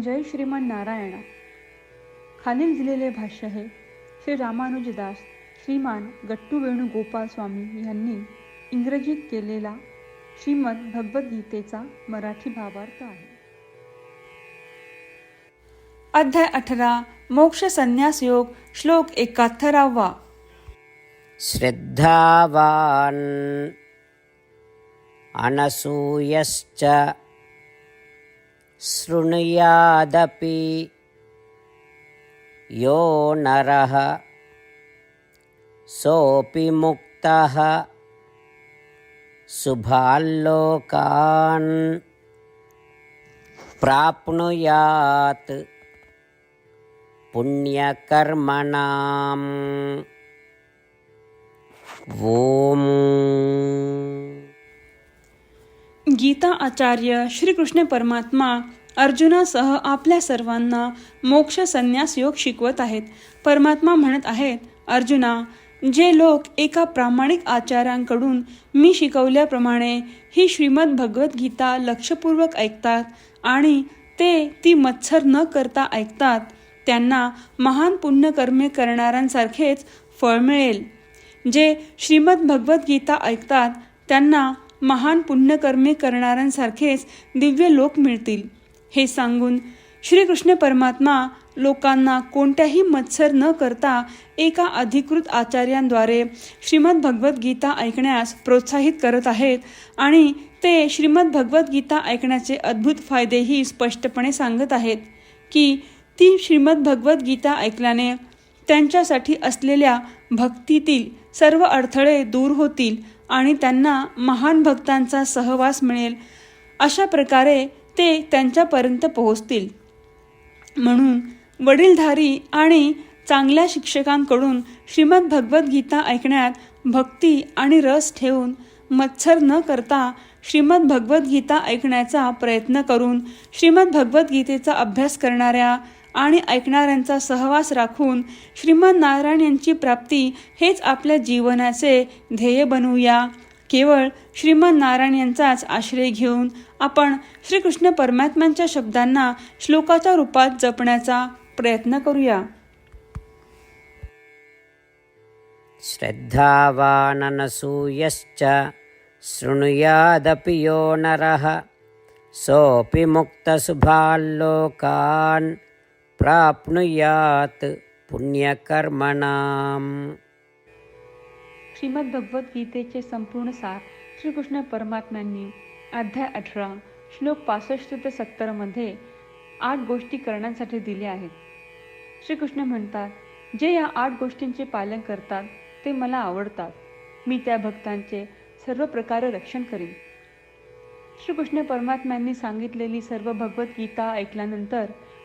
जय श्रीमान नारायणा. खालील दिलेले भाष्य हे श्री रामानुजदास श्रीमान गट्टू वेणुगोपाल स्वामी यांनी इंग्रजीत केलेला श्रीमद भगवद्गीतेचा मराठी भावार्थ आहे. अध्याय अठरा मोक्ष संन्यास योग श्लोक एकाहत्तरावा. श्रद्धावान अनसूयश्च शृणुयादपि। यो नरः। सोऽपि मुक्तः। शुभाल्लोकान् प्राप्नुयात्। पुण्यकर्मणाम्। ॐ। गीता आचार्य श्रीकृष्ण परमात्मा अर्जुनासह आपल्या सर्वांना मोक्ष संन्यास योग शिकवत आहेत. परमात्मा म्हणत आहेत अर्जुना जे लोक एका प्रामाणिक आचार्यांकडून मी शिकवल्याप्रमाणे ही श्रीमद भगवद्गीता लक्षपूर्वक ऐकतात आणि ते ती मत्सर न करता ऐकतात त्यांना महान पुण्यकर्मे करणाऱ्यांसारखेच फळ मिळेल. जे श्रीमद भगवद्गीता ऐकतात त्यांना महान पुण्यकर्मे करणाऱ्यांसारखेच दिव्य लोक मिळतील. हे सांगून श्रीकृष्ण परमात्मा लोकांना कोणत्याही मत्सर न करता एका अधिकृत आचार्यांद्वारे श्रीमद भगवद्गीता ऐकण्यास प्रोत्साहित करत आहेत आणि ते श्रीमद भगवद्गीता ऐकण्याचे अद्भुत फायदेही स्पष्टपणे सांगत आहेत की ती श्रीमद भगवद्गीता ऐकल्याने त्यांच्यासाठी असलेल्या भक्तीतील सर्व अडथळे दूर होतील आणि त्यांना महान भक्तांचा सहवास मिळेल अशा प्रकारे ते त्यांच्यापर्यंत पोहोचतील. म्हणून वडीलधारी आणि चांगल्या शिक्षकांकडून श्रीमद भगवद्गीता ऐकण्यात भक्ती आणि रस ठेवून मत्सर न करता श्रीमद भगवद्गीता ऐकण्याचा प्रयत्न करून श्रीमद भगवद्गीतेचा अभ्यास करणाऱ्या आणि ऐकणाऱ्यांचा सहवास राखून श्रीमान नारायण यांची प्राप्ती हेच आपल्या जीवनाचे ध्येय बनवूया. केवळ श्रीमान नारायण यांचाच आश्रय घेऊन आपण श्रीकृष्ण परमात्म्यांच्या शब्दांना श्लोकाच्या रूपात जपण्याचा प्रयत्न करूया. श्रद्धावाननसूयश्च शृणुयादपि यो नरः सोऽपि मुक्तसुभाल्लोकान् प्राप्नुयात् पुण्यकर्मणाम्। श्रीमद्भगवद्गीतेचे संपूर्ण सार श्रीकृष्ण परमात्म्यांनी अध्याय अठरा श्लोक पासष्ट ते सत्तरमध्ये आठ गोष्टी करण्यासाठी दिल्या आहेत. श्रीकृष्ण म्हणतात जे या आठ गोष्टींचे पालन करतात ते मला आवडतात. मी त्या भक्तांचे सर्व प्रकारे रक्षण करीन. श्रीकृष्ण परमात्म्यांनी सांगितलेली सर्व भगवद्गीता ऐकल्यानंतर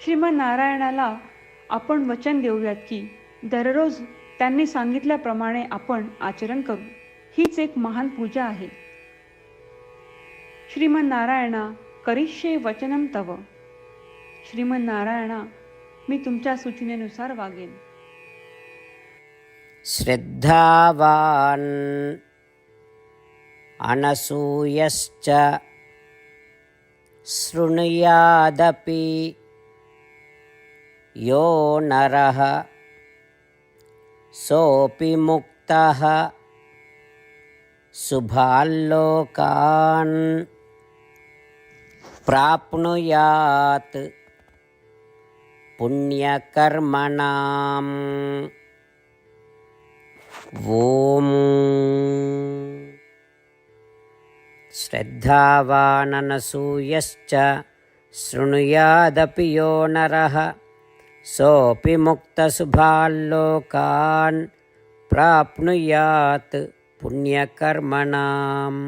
श्रीमन नारायणाला आपण वचन देऊयात की दररोज त्यांनी सांगितल्याप्रमाणे आपण आचरण करू. हीच एक महान पूजा आहे. श्रीमन नारायणा करिष्ये वचनम तव. श्रीमन नारायणा मी तुमच्या सूचनेनुसार वागेन. श्रद्धावान् अनसूयश्च शृणुयादपि यो नरः। सोऽपि मुक्तः। शुभाल्लोकान् प्राप्नुयात्। पुण्यकर्मणाम्। ॐ श्रद्धावाननसूयश्च शृणुयादपि यो नरः। सोऽपि मुक्तशुभाल्लोकान् प्राप्नुयात् पुण्यकर्मणाम्